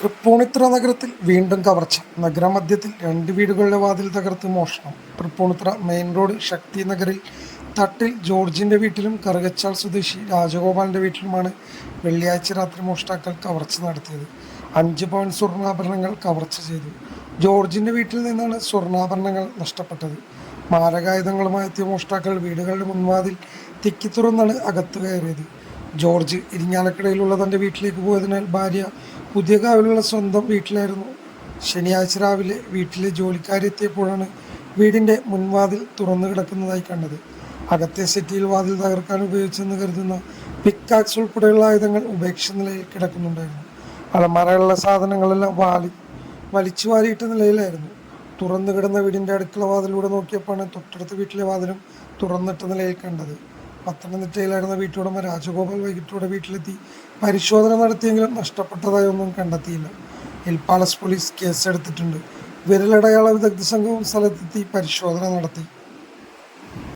തൃപ്പൂണിത്തുറ നഗരത്തിൽ വീണ്ടും കവർച്ച. നഗരമധ്യത്തിൽ രണ്ട് വീടുകളുടെ വാതിൽ തകർത്ത് മോഷണം. തൃപ്പൂണിത്തുറ മെയിൻ റോഡ് ശക്തി നഗറിൽ തട്ടിൽ ജോർജിന്റെ വീട്ടിലും കറുകച്ചാൽ സ്വദേശി രാജഗോപാലിന്റെ വീട്ടിലുമാണ് വെള്ളിയാഴ്ച രാത്രി മോഷ്ടാക്കൾ കവർച്ച നടത്തിയത്. അഞ്ച് പവൻ സ്വർണാഭരണങ്ങൾ കവർച്ച ചെയ്തു. ജോർജിന്റെ വീട്ടിൽ നിന്നാണ് സ്വർണാഭരണങ്ങൾ നഷ്ടപ്പെട്ടത്. മാരകായുധങ്ങളുമായി എത്തിയ മോഷ്ടാക്കൾ വീടുകളുടെ മുൻവാതിൽ തിക്കി തുറന്നാണ് അകത്ത് കയറിയത്. ജോർജ് ഇരിഞ്ഞാലക്കടയിലുള്ള തന്റെ വീട്ടിലേക്ക് പോയതിനാൽ ഭാര്യ പുതിയ കാവലുള്ള സ്വന്തം വീട്ടിലായിരുന്നു. ശനിയാഴ്ച രാവിലെ വീട്ടിലെ ജോലിക്കാരെത്തിയപ്പോഴാണ് വീടിന്റെ മുൻവാതിൽ തുറന്നു കിടക്കുന്നതായി കണ്ടത്. അകത്തെ സെറ്റിയിൽ വാതിൽ തകർക്കാൻ ഉപയോഗിച്ചെന്ന് കരുതുന്ന പിക്കാക്സ് ഉൾപ്പെടെയുള്ള ആയുധങ്ങൾ ഉപേക്ഷിച്ച നിലയിൽ കിടക്കുന്നുണ്ടായിരുന്നു. അലമാരകളിലെ സാധനങ്ങളെല്ലാം വാലി വലിച്ചു വാരിയിട്ട നിലയിലായിരുന്നു. തുറന്നു കിടന്ന വീടിന്റെ അടുക്കള വാതിലൂടെ നോക്കിയപ്പോഴാണ് തൊട്ടടുത്ത വീട്ടിലെ വാതിലും തുറന്നിട്ട നിലയിൽ കണ്ടത്. പത്തനംതിട്ടയിലായിരുന്ന വീട്ടുടമ രാജഗോപാൽ വൈകിട്ടോടെ വീട്ടിലെത്തി പരിശോധന നടത്തിയെങ്കിലും നഷ്ടപ്പെട്ടതായി ഒന്നും കണ്ടെത്തിയില്ല. ഹിൽ പാലസ് പോലീസ് കേസെടുത്തിട്ടുണ്ട്. വിരലടയാള വിദഗ്ധ സംഘവും സ്ഥലത്തെത്തി പരിശോധന നടത്തി.